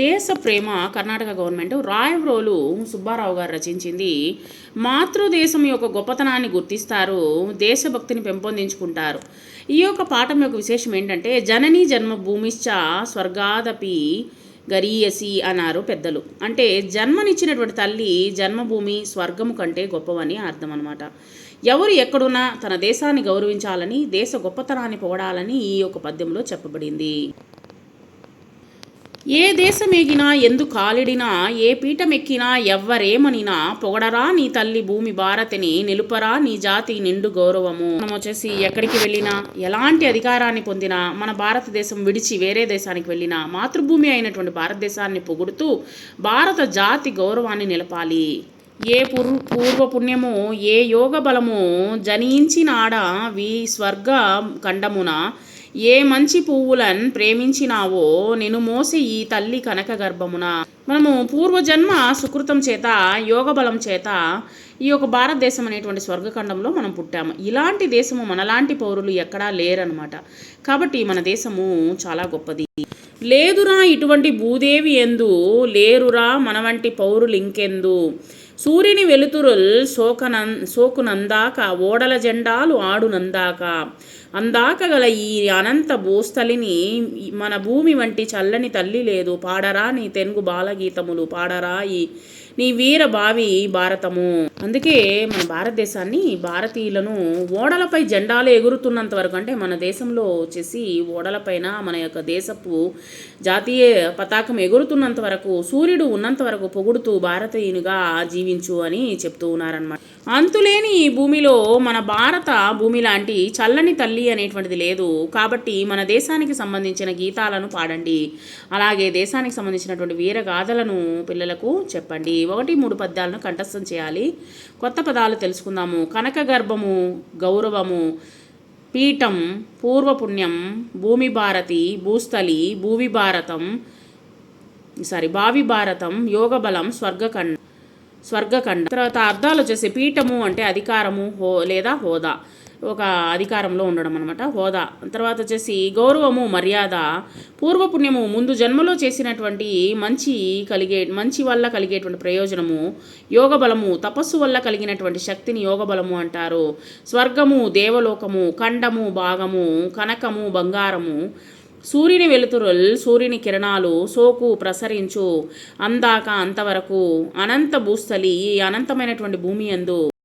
దేశ ప్రేమ కర్ణాటక గవర్నమెంట్ రాయవ్రోలు సుబ్బారావు గారు రచించింది మాతృదేశం యొక్క గొప్పతనాన్ని గుర్తిస్తారు దేశభక్తిని పెంపొందించుకుంటారు. ఈ యొక్క పాఠం యొక్క విశేషం ఏంటంటే జననీ జన్మభూమిశ్చ స్వర్గాదపి గరీయసి అన్నారు పెద్దలు. అంటే జన్మనిచ్చినటువంటి తల్లి జన్మభూమి స్వర్గము కంటే గొప్పవని అర్థం అనమాట ఎవరు ఎక్కడున్నా తన దేశాన్ని గౌరవించాలని దేశ గొప్పతనాన్ని పోడాలని ఈ యొక్క పద్యంలో చెప్పబడింది. ఏ దేశమేగినా ఎందు కాలిడినా ఏ పీఠమెక్కినా ఎవ్వరేమనినా పొగడరా నీ తల్లి భూమి భారతిని నిలుపరా నీ జాతి నిండు గౌరవము. మనం వచ్చేసి ఎక్కడికి వెళ్ళినా ఎలాంటి అధికారాన్ని పొందినా మన భారతదేశం విడిచి వేరే దేశానికి వెళ్ళినా మాతృభూమి అయినటువంటి భారతదేశాన్ని పొగుడుతూ భారత జాతి గౌరవాన్ని నిలపాలి. ఏ పూర్వ పూర్వ పుణ్యము ఏ యోగ బలము జనించినాడ వి స్వర్గ ఖండమున ఏ మంచి పువ్వులను ప్రేమించినావో నేను మోసి ఈ తల్లి కనక గర్భమున. మనము పూర్వజన్మ సుకృతం చేత యోగ బలం చేత ఈ యొక్క భారతదేశం అనేటువంటి స్వర్గఖండంలో మనం పుట్టాము. ఇలాంటి దేశము మనలాంటి పౌరులు ఎక్కడా లేరనమాట కాబట్టి మన దేశము చాలా గొప్పది. లేదురా ఇటువంటి భూదేవి ఎందు లేరురా మన వంటి పౌరులు ఇంకెందు. సూర్యుని వెలుతురుల్ సోకనం సోకునందాక ఓడల జెండాలు ఆడునందాక. అందాక గల ఈ అనంత భూస్థలిని మన భూమి వంటి చల్లని తల్లి లేదు. పాడరా నీ తెనుగు బాలగీతములు పాడరా ఈ నీ వీర భావి భారతము. అందుకే మన భారతదేశాన్ని భారతీయులను ఓడలపై జెండాలు ఎగురుతున్నంత వరకు అంటే మన దేశంలో వచ్చేసి ఓడలపైన మన యొక్క దేశపు జాతీయ పతాకం ఎగురుతున్నంత వరకు సూర్యుడు ఉన్నంత వరకు పొగుడుతూ భారతీయునిగా జీవించు అని చెప్తూ ఉన్నారనమాట అంతులేని ఈ భూమిలో మన భారత భూమి లాంటి చల్లని తల్లి అనేటువంటిది లేదు. కాబట్టి మన దేశానికి సంబంధించిన గీతాలను పాడండి. అలాగే దేశానికి సంబంధించినటువంటి వీరగాథలను పిల్లలకు చెప్పండి. ఒకటి మూడు పద్యాలను కంఠస్థం చేయాలి. కొత్త పదాలు తెలుసుకుందాము. కనక గర్భము గౌరవము పీఠం పూర్వపుణ్యం భూమి భారతి భూస్థలి భూవి భారతం సారీ భావి భారతం యోగబలం స్వర్గఖండ స్వర్గఖండ. తర్వాత అర్థాలు వచ్చేసి పీఠము అంటే అధికారము హో లేదా హోదా. ఒక అధికారంలో ఉండడం అనమాట హోదా. తర్వాత వచ్చేసి గౌరవము మర్యాద పూర్వపుణ్యము ముందు జన్మలో చేసినటువంటి మంచి కలిగే మంచి వల్ల కలిగేటువంటి ప్రయోజనము యోగ బలము తపస్సు వల్ల కలిగినటువంటి శక్తిని యోగ బలము అంటారు. స్వర్గము దేవలోకము ఖండము భాగము కనకము బంగారము. సూర్యుని వెలుతురుల్ సూర్యుని కిరణాలు సోకు ప్రసరించు అందాక అంతవరకు అనంత భూస్థలి ఈ అనంతమైనటువంటి భూమి యందు